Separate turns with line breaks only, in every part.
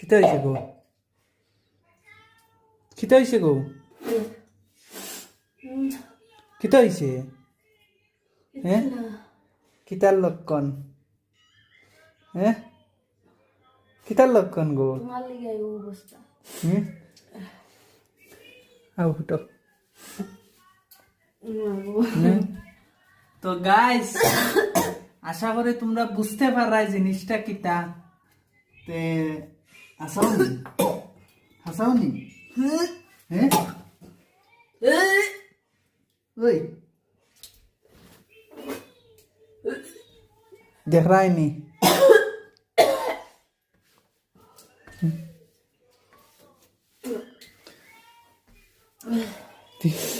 কিতা হয়েছে গো কিতা হয়েছে গো কিতা হয়েছে হ্যাঁ কিতার লক্ষণ হ্যাঁ কিতার লক্ষণ গো
তোমার লিগে এই অবস্থা
হুম আও ফুটো হুম। তো গাইস আশা করি তোমরা বুঝতে পারাই জিনিসটা কিতা তে, হাসাওনি? হাসাওনি? হ্যাঁ ওই। দেখ রায়নি ঠিক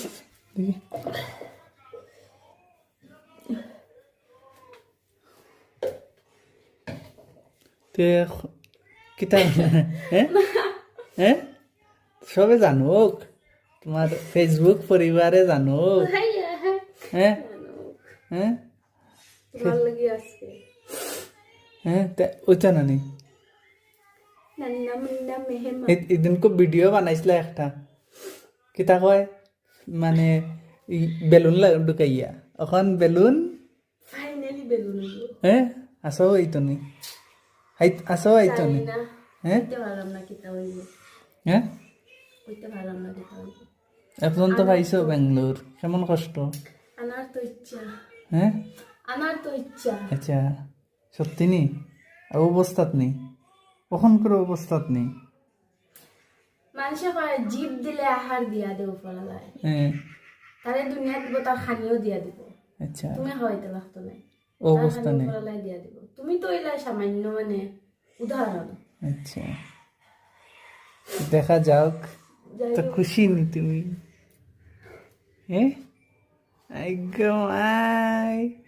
তে কিতা হ্যাঁ হ্যাঁ সবে জানুক তোমার ফেসবুক পরিবারে জানুক হ্যাঁ হ্যাঁ হ্যাঁ তে ওইটা নানি এদিনকে ভিডিও বানাইছিলে একটা কিতা কয় মানে বেলুন ঢুকাইয়া এখন বেলুন
ফাইনালি বেলুন হইল
হ্যাঁ আসো এইতনি
না
হ্যাঁ হ্যাঁ এখন তো পাইছো বেঙ্গলোর কেমন কষ্ট
আনার তো ইচ্ছা
হ্যাঁ
আনার তো ইচ্ছা
আচ্ছা সত্যি নি আর অবস্থাত নেই কখন করে অবস্থাত নেই
মানুষে কয় জীব দিলে আহার দিয়া দেব ফলালায়
হ্যাঁ
তারে দুনিয়া দিব তার খানিও দিয়া দিব
আচ্ছা
তুমি হয়তো লাগতো
নেই
দিব। তুমি তো এলাই সামান্য মানে উদাহরণ।
আচ্ছা। দেখা যাক। তো খুশি নি তুমি? হ্যাঁ একদম আয়।